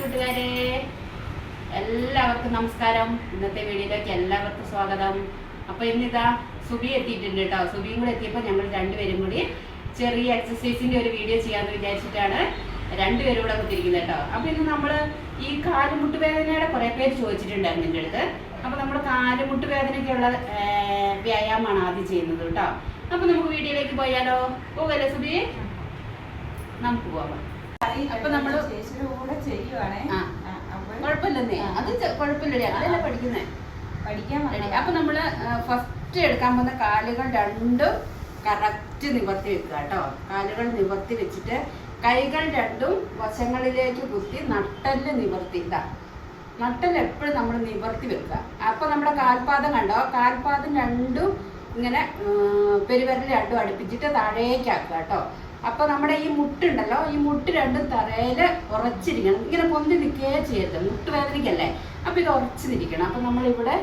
കൂട്ടുകാരെ. എല്ലാവർക്കും നമസ്കാരം. ഇന്നത്തെ വീഡിയോയിലേക്ക് എല്ലാവർക്കും സ്വാഗതം. അപ്പൊ ഇന്നിതാ സുബി എത്തിയിട്ടുണ്ട് കേട്ടോ സുബിയും കൂടെ എത്തിയപ്പോൾ ഞങ്ങൾ രണ്ടുപേരും കൂടി ചെറിയ എക്സസൈസിന്റെ ഒരു വീഡിയോ ചെയ്യാന്ന് വിചാരിച്ചിട്ടാണ് രണ്ടുപേരും കൂടെ കുത്തിരിക്കുന്നത് കേട്ടോ അപ്പൊ ഇന്ന് നമ്മൾ ഈ കാലുമുട്ട് വേദനയുടെ കുറെ പേര് ചോദിച്ചിട്ടുണ്ടായിരുന്നു എന്റെ അടുത്ത്. അപ്പൊ നമ്മൾ കാലുമുട്ട് വേദനയ്ക്കുള്ള വ്യായാമമാണ് ആദ്യം ചെയ്യുന്നത് കേട്ടോ അപ്പൊ നമുക്ക് വീഡിയോയിലേക്ക് പോയാലോ? പോകല്ലേ സുബി? നമുക്ക് പോവാം. അപ്പൊ നമ്മൾ കുഴപ്പമില്ലെന്നേ. അത് കുഴപ്പമില്ലടി. അതല്ല പഠിക്കുന്നേ? പഠിക്കാൻ. അപ്പൊ നമ്മൾ ഫസ്റ്റ് എടുക്കാൻ പോകുന്ന കാലുകൾ രണ്ടും കറക്റ്റ് നിവർത്തി വെക്കുക കേട്ടോ. കാലുകൾ നിവർത്തി വെച്ചിട്ട് കൈകൾ രണ്ടും വശങ്ങളിലേക്ക് കുത്തി നട്ടൽ നിവർത്തി. ഇതാ. നട്ടൽ എപ്പോഴും നമ്മൾ നിവർത്തി വെക്കുക. അപ്പൊ നമ്മുടെ കാൽപാദം കണ്ടോ? കാൽപാദം രണ്ടും ഇങ്ങനെ പെരുവിരൽ രണ്ടും അടുപ്പിച്ചിട്ട് താഴേക്കാക്കുക കേട്ടോ. അപ്പൊ നമ്മുടെ ഈ മുട്ടുണ്ടല്ലോ ഈ മുട്ട് രണ്ടും തറയിൽ ഉറച്ചിരിക്കണം. ഇങ്ങനെ പൊന്തി നിൽക്കുകയേ ചെയ്യരുത്. മുട്ട് വേദനിക്കല്ലേ? അപ്പൊ ഇത് ഉറച്ചിരിക്കണം. അപ്പൊ നമ്മളിവിടെ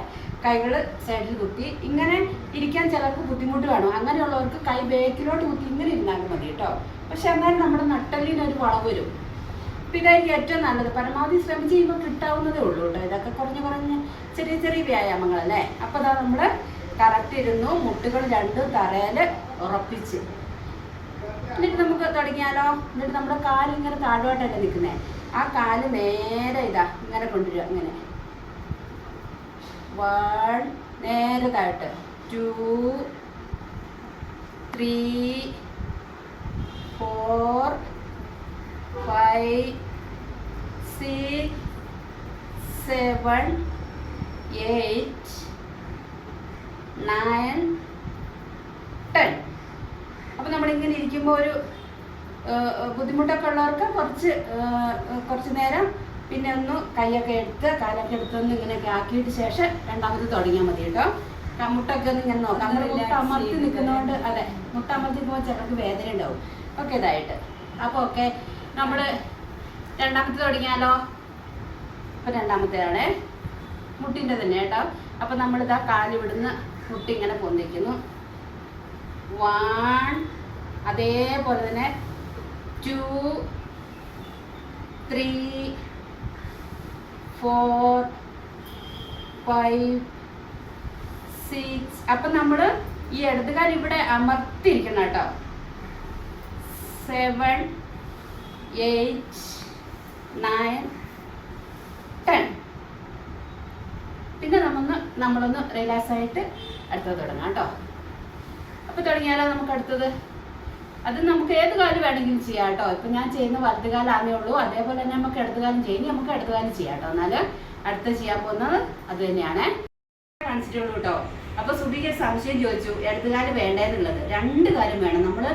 കൈകൾ സൈഡിൽ കുത്തി. ഇങ്ങനെ ഇരിക്കാൻ ചിലർക്ക് ബുദ്ധിമുട്ട് കാണും. അങ്ങനെയുള്ളവർക്ക് കൈ ബേക്കിലോട്ട് കുത്തി ഇങ്ങനെ ഇരുന്നാലും മതി കേട്ടോ. പക്ഷെ എന്നാലും നമ്മുടെ നട്ടലിനൊരു വളവ് വരും. അപ്പൊ ഇതായിരിക്കും ഏറ്റവും നല്ലത്. പരമാവധി ശ്രമിച്ച് ചെയ്യുമ്പോൾ കിട്ടാവുന്നതേ ഉള്ളൂ കേട്ടോ. ഇതൊക്കെ കുറഞ്ഞ് കുറഞ്ഞ് ചെറിയ ചെറിയ വ്യായാമങ്ങളല്ലേ? അപ്പൊ അതാ നമ്മൾ കറക്റ്റ് ഇരുന്നു മുട്ടുകൾ രണ്ടും തറയിൽ ഉറപ്പിച്ച്. എന്നിട്ട് നമുക്ക് തുടങ്ങിയാലോ എന്നിട്ട് നമ്മുടെ കാൽ ഇങ്ങനെ താഴോട്ടല്ലേ നിൽക്കുന്നത് ആ കാൽ നേരെ ഇതാ ഇങ്ങനെ കൊണ്ടുവരിക ഇങ്ങനെ. വൺ നേരെ താഴോട്ട്. Two three four five six seven eight nine ten അപ്പം നമ്മളിങ്ങനെ ഇരിക്കുമ്പോൾ ഒരു ബുദ്ധിമുട്ടൊക്കെ ഉള്ളവർക്ക് കുറച്ച് കുറച്ച് നേരം പിന്നെ ഒന്ന് കൈയൊക്കെ എടുത്ത് കാലൊക്കെ എടുത്തൊന്ന് ഇങ്ങനെയൊക്കെ ആക്കിയിട്ട് ശേഷം രണ്ടാമത് തുടങ്ങിയാൽ മതി കേട്ടോ. മുട്ടൊക്കെ ഒന്ന് ഇങ്ങനെ നോക്കാം. നമ്മൾ മുട്ട അമർത്തി നിൽക്കുന്നതുകൊണ്ട് അതെ മുട്ട അമർത്തി പോകുമ്പോൾ ചിലർക്ക് വേദന ഉണ്ടാവും. ഓക്കെ ഇതായിട്ട്. അപ്പോൾ ഓക്കെ നമ്മൾ രണ്ടാമത്തെ തുടങ്ങിയാലോ? അപ്പോൾ രണ്ടാമത്തേതാണ് മുട്ടിന്റെ തന്നെ കേട്ടോ. അപ്പോൾ നമ്മളിതാ കാലിവിടുന്ന് മുട്ടി ഇങ്ങനെ പൊന്തിക്കുന്നു. വൺ അതേപോലെ തന്നെ two three four five six അപ്പം നമ്മൾ ഈ ഇടതുകാൽ ഇവിടെ അമർത്തിയിരിക്കണം കേട്ടോ. സെവൻ എയ്റ്റ് നയൻ ടെൻ പിന്നെ നമ്മൊന്ന് നമ്മളൊന്ന് റിലാക്സ് ആയിട്ട് അടുത്തത് തുടങ്ങാം കേട്ടോ. തുടങ്ങിയാലോ നമുക്ക് അടുത്തത്? അത് നമുക്ക് ഏത് കാലം വേണമെങ്കിലും ചെയ്യാം കേട്ടോ. ഇപ്പൊ ഞാൻ ചെയ്യുന്ന വലത് കാലാണേ ഉള്ളൂ. അതേപോലെ തന്നെ നമുക്ക് അടുത്ത കാലം ചെയ്യും. ഇനി നമുക്ക് അടുത്ത കാലം ചെയ്യാം കേട്ടോ. എന്നാൽ അടുത്ത ചെയ്യാൻ പോകുന്നത് അത് തന്നെയാണ്. കാണിച്ചിട്ടുള്ളൂ കേട്ടോ. അപ്പൊ സുബിക്ക് സംശയം ചോദിച്ചു. ഇടത് കാലം വേണ്ടേന്നുള്ളത്. രണ്ട് കാലം വേണം. നമ്മൾ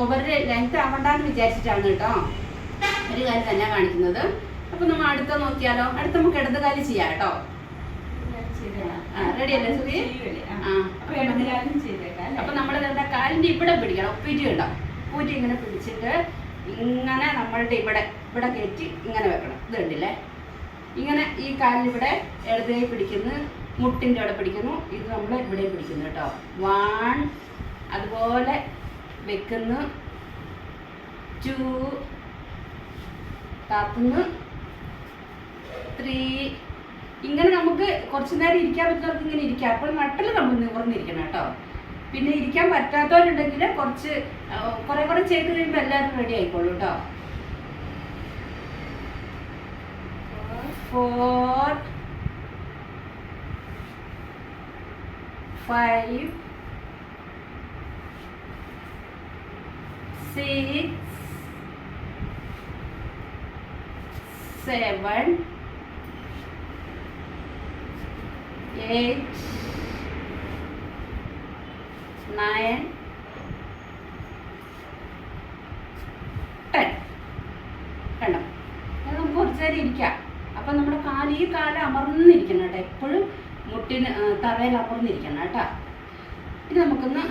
ഓവർ ലെങ്ത് ആവണ്ടെന്ന് വിചാരിച്ചിട്ടാണ് കേട്ടോ ഒരു കാര്യം തന്നെ കാണിക്കുന്നത്. അപ്പൊ നമ്മൾ അടുത്ത നോക്കിയാലോ? അടുത്ത നമുക്ക് ഇടത് കാലം ചെയ്യാം കേട്ടോ. സുബി? അപ്പൊ നമ്മൾ എന്താ കാലിന്റെ ഇവിടെ പിടിക്കണം. ഒപ്പിറ്റി ഉണ്ടാവും പൂറ്റി ഇങ്ങനെ പിടിച്ചിട്ട് ഇങ്ങനെ നമ്മളുടെ ഇവിടെ ഇവിടെ കയറ്റി ഇങ്ങനെ വെക്കണം. ഇത് കണ്ടില്ലേ? ഇങ്ങനെ ഈ കാലിവിടെ ഇവിടെ ഇടത് പിടിക്കുന്നു. മുട്ടിന്റെ അവിടെ പിടിക്കുന്നു. ഇത് നമ്മൾ ഇവിടെ പിടിക്കുന്നു കേട്ടോ. വൺ അതുപോലെ വെക്കുന്നു. ടു താത്തുന്നു. ത്രീ ഇങ്ങനെ നമുക്ക് കുറച്ചു നേരം ഇരിക്കാൻ പറ്റുന്നവർക്ക് ഇങ്ങനെ ഇരിക്കാം. അപ്പോൾ നട്ടിൽ നമ്മൾ നിവർന്നിരിക്കണം കേട്ടോ. പിന്നെ ഇരിക്കാൻ പറ്റാത്തവരുണ്ടെങ്കിൽ കുറച്ച് കുറെ കുറെ ചെയ്ത് കഴിയുമ്പോൾ എല്ലാവരും റെഡി ആയിക്കോളൂ കേട്ടോ. Five six seven eight, nine, ten. കണ്ടോ? അത് നമുക്ക് കുറച്ച് നേരം ഇരിക്കാം. അപ്പൊ നമ്മുടെ കാൽ ഈ കാൽ അമർന്നിരിക്കണം കേട്ടോ. എപ്പോഴും മുട്ടിന് തറയിൽ അമർന്നിരിക്കണം കേട്ടോ. ഇനി നമുക്കൊന്ന്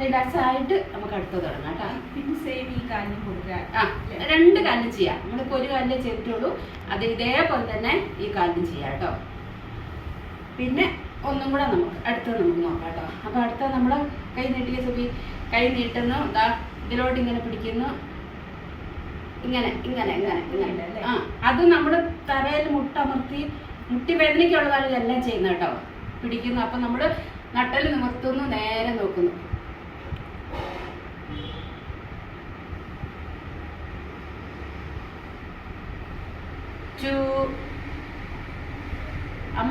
റിലാക്സ് ആയിട്ട് നമുക്ക് അടുത്ത് തുടങ്ങാം കേട്ടോ. പിന്നെ സെയിം ഈ കാലിന് കൊടുക്കാം ആ രണ്ട് കാലിലും ചെയ്യാം. നമ്മളിപ്പോൾ ഒരു കാലിലേ ചെയ്തിട്ടുള്ളൂ. അത് ഇതേപോലെ തന്നെ ഈ കാലിന് ചെയ്യാം കേട്ടോ. പിന്നെ ഒന്നും കൂടെ നമുക്ക് അടുത്തത് നമുക്ക് നോക്കാം കേട്ടോ. അപ്പോൾ അടുത്തത് നമ്മൾ കൈ നീട്ടിയ സുബി കൈ നീട്ടുന്നു ദാ ഇതിലോട്ട് ഇങ്ങനെ പിടിക്കുന്നു. ഇങ്ങനെ ഇങ്ങനെ ഇങ്ങനെ ആ അത് നമ്മൾ തറയിൽ മുട്ടമർത്തി മുട്ടി വേദനയ്ക്കുള്ളതാണ് ഇതെല്ലാം ചെയ്യുന്നത് കേട്ടോ. പിടിക്കുന്നു. അപ്പം നമ്മൾ നട്ടൽ നിവർത്തുന്നു നേരെ നോക്കുന്നു ടു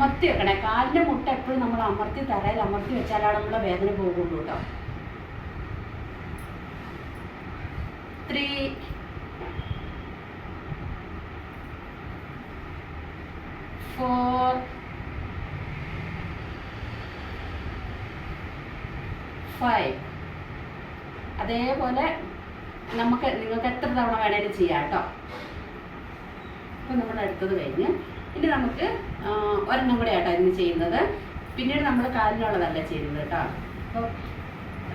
അമർത്തി വെക്കണേ. കാലിന്റെ മുട്ട എപ്പോഴും നമ്മൾ അമർത്തി തറയിൽ അമർത്തി വെച്ചാലാണ് നമ്മളെ വേദന പോകുള്ളൂ കേട്ടോ. ത്രീ ഫോർ ഫൈവ് അതേപോലെ നമുക്ക് നിങ്ങൾക്ക് എത്ര തവണ വേണേലും ചെയ്യാം കേട്ടോ. അപ്പം നമ്മൾ അടുത്തത് കഴിഞ്ഞ് ഇനി നമുക്ക് ഒരെണ്ണം കൂടെ ആട്ടോ ഇന്ന് ചെയ്യുന്നത്. പിന്നീട് നമ്മൾ കാലിനുള്ളതല്ല ചെയ്യുന്നത് കേട്ടോ? അപ്പോൾ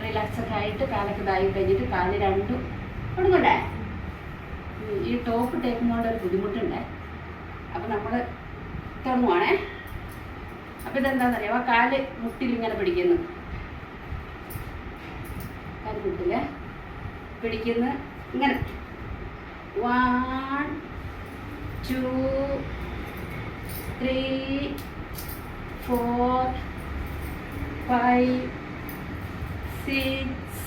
റിലാക്സ് ഒക്കെ ആയിട്ട് കാലൊക്കെ ഇതായി കഴിഞ്ഞിട്ട് കാൽ രണ്ടും കൊടുക്കണ്ടേ ഈ ടോപ്പ് ടേക്കുന്നതുകൊണ്ട് ഒരു ബുദ്ധിമുട്ടുണ്ട്. അപ്പം നമ്മൾ തുടങ്ങുവാണേ. അപ്പം ഇതെന്താണെന്നറിയാമോ കാൽ മുട്ടിൽ ഇങ്ങനെ പിടിക്കുന്നു. കാൽ മുട്ടിൽ പിടിക്കുന്നു. ഇങ്ങനെ. One two three four five six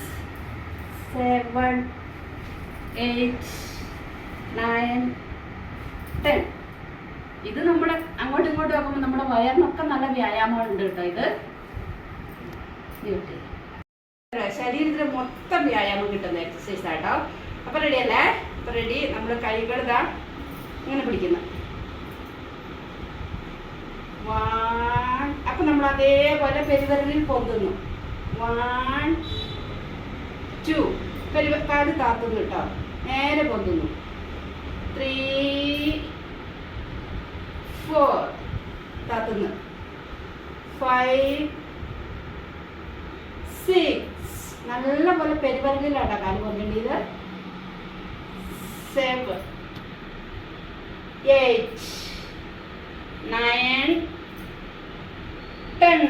seven eight nine ten ഇത് നമ്മുടെ അങ്ങോട്ടും ഇങ്ങോട്ടും ആക്കുമ്പോൾ നമ്മുടെ വയറിനൊക്കെ നല്ല വ്യായാമമുണ്ട് കേട്ടോ ഇത്. ശരീരത്തിന് മൊത്തം വ്യായാമം കിട്ടുന്ന എക്സസൈസ് ആട്ടോ അപ്പൊ റെഡി അല്ലേ? അപ്പൊ റെഡി നമ്മൾ കൈകൾ ഇതാ ഇങ്ങനെ പിടിക്കുന്നു. അപ്പൊ നമ്മൾ അതേപോലെ പെരുവരലിൽ പൊന്തുന്നു. വൺ ടു പെരുവ കാൽ താത്തുന്നു കേട്ടോ. നേരെ പൊന്തുന്നു. ത്രീ ഫോർ താത്തുന്നു. ഫൈവ് സിക്സ് നല്ലപോലെ പെരുവരലിലാട്ടോ കാൽ പൊന്തേണ്ടത്. സെവൻ എയ്റ്റ് നയൻ ടെൻ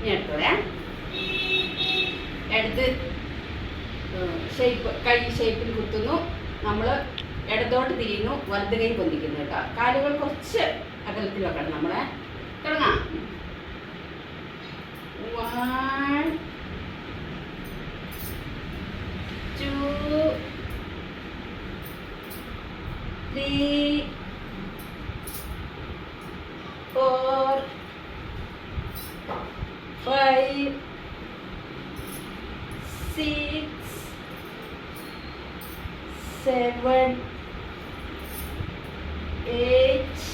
ഇനി എടുത്തോളേ എടുത്ത് ഷേപ്പ് കൈ ഷേപ്പിൽ കുത്തുന്നു. നമ്മൾ ഇടത്തോട്ട് തിരിയുന്നു വലത് കൈ പൊന്തിക്കുന്നു കേട്ടോ. കാലുകൾ കുറച്ച് അകലത്തിൽ വെക്കണം നമ്മളെ തുടങ്ങാം. Four five six seven H.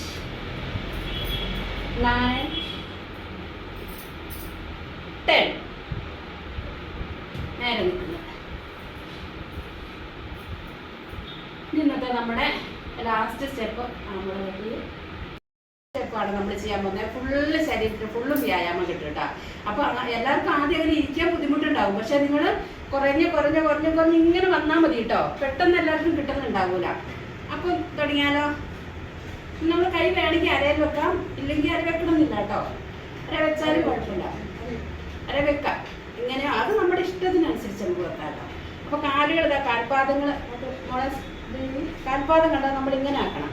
Nine. Ten. ഇന്നത്തെ നമ്മുടെ ലാസ്റ്റ് സ്റ്റെപ്പ് നമ്മുടെ സ്റ്റെപ്പാണ് നമ്മൾ ചെയ്യാൻ പോകുന്നത് ഫുള്ള് ശരീരത്തിന് ഫുള്ളും വ്യായാമം കിട്ടും കേട്ടോ അപ്പൊ അങ്ങ- എല്ലാവർക്കും ആദ്യം അങ്ങനെ ഇരിക്കാൻ ബുദ്ധിമുട്ടുണ്ടാവും പക്ഷെ നിങ്ങൾ കുറഞ്ഞ് കുറഞ്ഞ് കുറഞ്ഞ് കുറഞ്ഞ് ഇങ്ങനെ വന്നാൽ മതി കേട്ടോ പെട്ടെന്ന് എല്ലാവർക്കും കിട്ടുന്നുണ്ടാവൂല. അപ്പൊ തുടങ്ങിയാലോ? നമ്മൾ കൈ വേണമെങ്കിൽ അരയിൽ വെക്കാം. ഇല്ലെങ്കിൽ അര വെക്കണമെന്നില്ല കേട്ടോ അര വെച്ചാലും കുഴപ്പമില്ല. അര വെക്കാം. ഇങ്ങനെ അത് നമ്മുടെ ഇഷ്ടത്തിനനുസരിച്ച് നമുക്ക് വെക്കാം കേട്ടോ അപ്പൊ കാലുകൾ കാൽപാദങ്ങൾ. കാൽപാദം കണ്ടാൽ നമ്മൾ ഇങ്ങനെ ആക്കണം.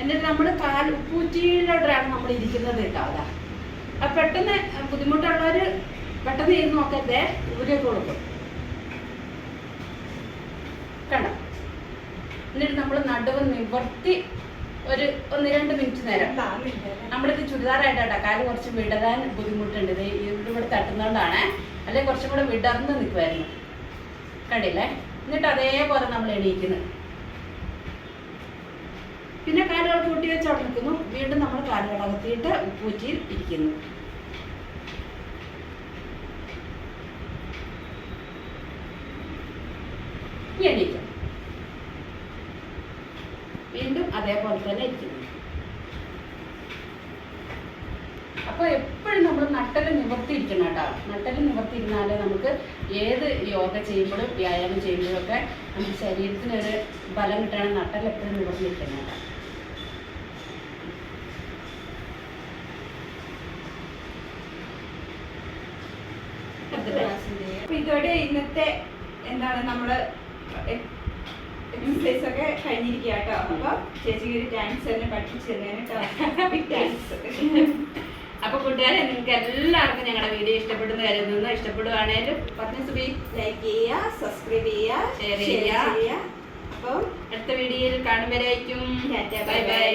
എന്നിട്ട് നമ്മൾ കാൽ ഉപ്പൂറ്റിയിലോട്ടാണ് നമ്മൾ ഇരിക്കുന്നത് കേട്ടോ അതാ. അപ്പൊ പെട്ടെന്ന് ബുദ്ധിമുട്ടുള്ളവര് പെട്ടെന്ന് ഇരുന്ന് നോക്കരുതേ. ഊരിയൊക്കെ കൊടുക്കും കണ്ടോ എന്നിട്ട് നമ്മൾ നടുവ് നിവർത്തി ഒരു ഒന്ന് രണ്ട് മിനിറ്റ് നേരം. നമ്മളിത് ചുരിദാറായിട്ടാ കാൽ കുറച്ച് വിടരാൻ ബുദ്ധിമുട്ടുണ്ട്. ഇത് ഇവിടെ തട്ടുന്നതുകൊണ്ടാണ്. അല്ലെങ്കിൽ കുറച്ചും കൂടെ വിടർന്ന് നിൽക്കുമായിരുന്നു കണ്ടില്ലേ? എന്നിട്ട് അതേപോലെ നമ്മൾ എണീക്കുന്നു. പിന്നെ കാലുകൾ കൂട്ടി വെച്ച് അവിടെ നിൽക്കുന്നു. വീണ്ടും നമ്മൾ കാലുകൾ അകത്തിയിട്ട് ഉപ്പൂറ്റിയിൽ ഇരിക്കുന്നു. എണീക്കും വീണ്ടും അതേപോലെ തന്നെ ഇരിക്കുന്നു. അപ്പൊ എപ്പോഴും നമ്മൾ നട്ടൽ നിവർത്തിയിരിക്കണം കേട്ടോ. നട്ടൽ നിവർത്തിയിരുന്നാലേ നമുക്ക് ഏത് യോഗ ചെയ്യുമ്പോഴും വ്യായാമം ചെയ്യുമ്പോഴും ഒക്കെ നമ്മുടെ ശരീരത്തിന് ഒരു ബലം കിട്ടണം നട്ടൽ എപ്പോഴും നിവർത്തിയിരിക്കണം കേട്ടോ. ഇതോടെ ഇന്നത്തെ എന്താണ് നമ്മൾ എക്സസൈസ് ഒക്കെ കഴിഞ്ഞിരിക്കുക കേട്ടോ അപ്പൊ ചേച്ചിക്ക് ഒരു ഡാൻസ് തന്നെ പഠിപ്പിച്ചു തന്നേനെ ബിഗ് ഡാൻസ് അപ്പൊ കൂട്ടുകാരെ നിങ്ങൾക്ക് എല്ലാവർക്കും ഞങ്ങളുടെ വീഡിയോ ഇഷ്ടപ്പെടുന്ന കരുതുന്നു ഇഷ്ടപ്പെടുവാണേലും പറഞ്ഞു സുബി ലൈക്ക് ചെയ്യുക സബ്സ്ക്രൈബ് ചെയ്യുക share ചെയ്യുക. അപ്പോൾ അടുത്ത വീഡിയോയിൽ കാണുമ്പോഴേക്കും. Bye bye.